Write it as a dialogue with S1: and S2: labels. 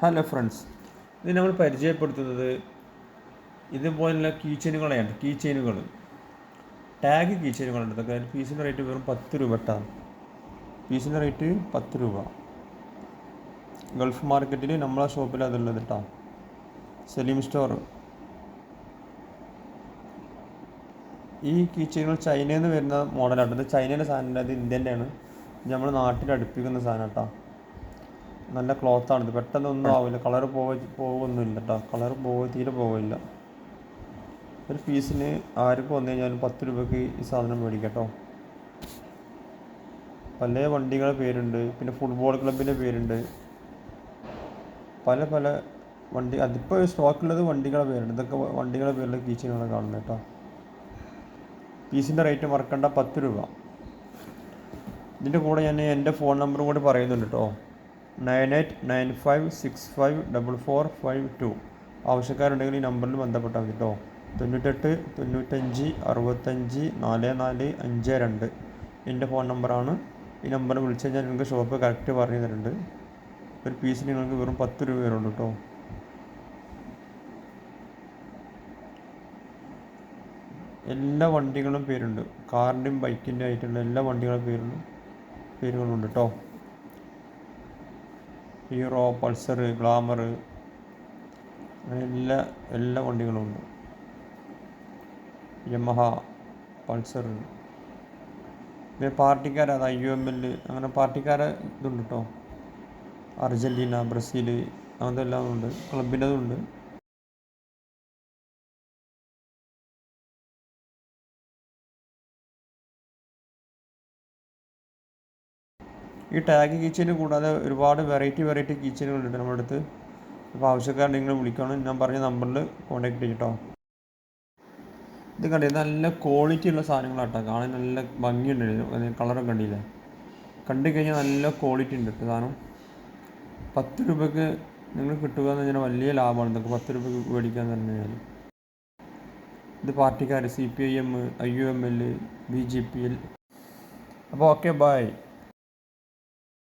S1: Hello friends ഇത് നമ്മൾ പരിചയപ്പെടുത്തുന്നത് ഇതുപോലുള്ള കീ ചെയിനുകളെയാണ് കീ ചെയിനുകൾ ടാഗ് കീ ചെയിനുകളുണ്ട് ഇതൊക്കെ പീസിന്റെ റേറ്റ് വെറും പത്ത് രൂപ ഇട്ടാണ് പീസിന്റെ റേറ്റ് പത്ത് രൂപ. ഗൾഫ് മാർക്കറ്റിൽ നമ്മളെ ഷോപ്പിൽ അതുള്ളത് കേട്ടോ സലീം സ്റ്റോർ ഈ കീ ചെയിനുകൾ ചൈനയിൽ നിന്ന് വരുന്ന മോഡലാണ് ഇത് ചൈനയിലെ സാധനം അത് ഇന്ത്യന്റെയാണ്. നമ്മൾ നാട്ടിൽ അടുപ്പിക്കുന്ന സാധനം കേട്ടോ നല്ല ക്ലോത്താണ് ഇത് പെട്ടെന്ന് ഒന്നും ആവില്ല. കളർ പോവ പോകുന്നില്ല കേട്ടോ കളർ പോവ തീരെ പോവില്ല ഒരു പീസിന് ആർക്കും വന്നു കഴിഞ്ഞാലും പത്ത് രൂപയ്ക്ക് ഈ സാധനം മേടിക്കട്ടോ. കേട്ടോ പല വണ്ടികളുടെ പേരുണ്ട്. പിന്നെ ഫുട്ബോൾ ക്ലബിന്റെ പേരുണ്ട്. പല പല വണ്ടി അതിപ്പോൾ സ്റ്റോക്കുള്ളത് വണ്ടികളുടെ പേരുണ്ട് ഇതൊക്കെ വണ്ടികളുടെ പേരിൽ കീച്ചിനാണ് കാണുന്നത് കേട്ടോ പീസിന്റെ റേറ്റ് മറക്കണ്ട പത്ത് രൂപ. ഇതിന്റെ കൂടെ ഞാൻ എന്റെ ഫോൺ നമ്പറും കൂടി പറയുന്നുണ്ട് കേട്ടോ nine eight nine five six five double four five two. ആവശ്യക്കാരുണ്ടെങ്കിൽ ഈ നമ്പറിൽ ബന്ധപ്പെട്ടാൽ മതി കേട്ടോ തൊണ്ണൂറ്റെട്ട് തൊണ്ണൂറ്റഞ്ച് അറുപത്തഞ്ച് നാല് നാല് അഞ്ച് രണ്ട്. എന്റെ ഫോൺ നമ്പറാണ്. ഈ നമ്പർ വിളിച്ചു കഴിഞ്ഞാൽ നിങ്ങൾക്ക് ഷോപ്പ് കറക്റ്റ് പറഞ്ഞു തരുന്നുണ്ട്. ഒരു പീസിന് നിങ്ങൾക്ക് വെറും പത്ത് രൂപ വരുള്ളൂ കേട്ടോ എല്ലാ വണ്ടികളും പേരുണ്ട്. കാറിന്റെയും ബൈക്കിന്റെ ആയിട്ടുള്ള എല്ലാ വണ്ടികളും പേരുണ്ട് പേരുകളുണ്ട് കേട്ടോ ഹീറോ പൾസർ ഗ്ലാമർ എല്ലാ എല്ലാ വണ്ടികളും ഉണ്ട്. യമഹ പൾസർ പിന്നെ പാർട്ടിക്കാർ അത് ഐ യു എം എൽ അങ്ങനെ പാർട്ടിക്കാരെ ഇതുണ്ട് കേട്ടോ അർജന്റീന ബ്രസീൽ എല്ലാം ഉണ്ട്. ക്ലബിന്റെതുണ്ട് ഈ ടാഗ് കിച്ചൻ കൂടാതെ ഒരുപാട് വെറൈറ്റി വെറൈറ്റി കിച്ചനുകളുണ്ട് നമ്മുടെ അടുത്ത്. അപ്പോൾ ആവശ്യക്കാർ നിങ്ങൾ വിളിക്കണം. ഞാൻ പറഞ്ഞ നമ്പറിൽ കോൺടാക്ട് ചെയ്യട്ടോ ഇത് കണ്ടില്ല? നല്ല ക്വാളിറ്റി ഉള്ള സാധനങ്ങളാട്ടോ. കാണാൻ നല്ല ഭംഗിയുണ്ട്. കളറൊക്കെ കണ്ടില്ലേ? കണ്ടു കഴിഞ്ഞാൽ നല്ല ക്വാളിറ്റി ഉണ്ട് കേട്ടോ സാധനം. പത്ത് രൂപയ്ക്ക് നിങ്ങൾ കിട്ടുക എന്ന് പറഞ്ഞാൽ വലിയ ലാഭമാണ്. ഇതൊക്കെ പത്ത് രൂപയ്ക്ക് മേടിക്കുക എന്ന് പറഞ്ഞു കഴിഞ്ഞാൽ ഇത് പാർട്ടിക്കാർ C P I M I U M L B J P L അപ്പോൾ ഓക്കെ ബായ്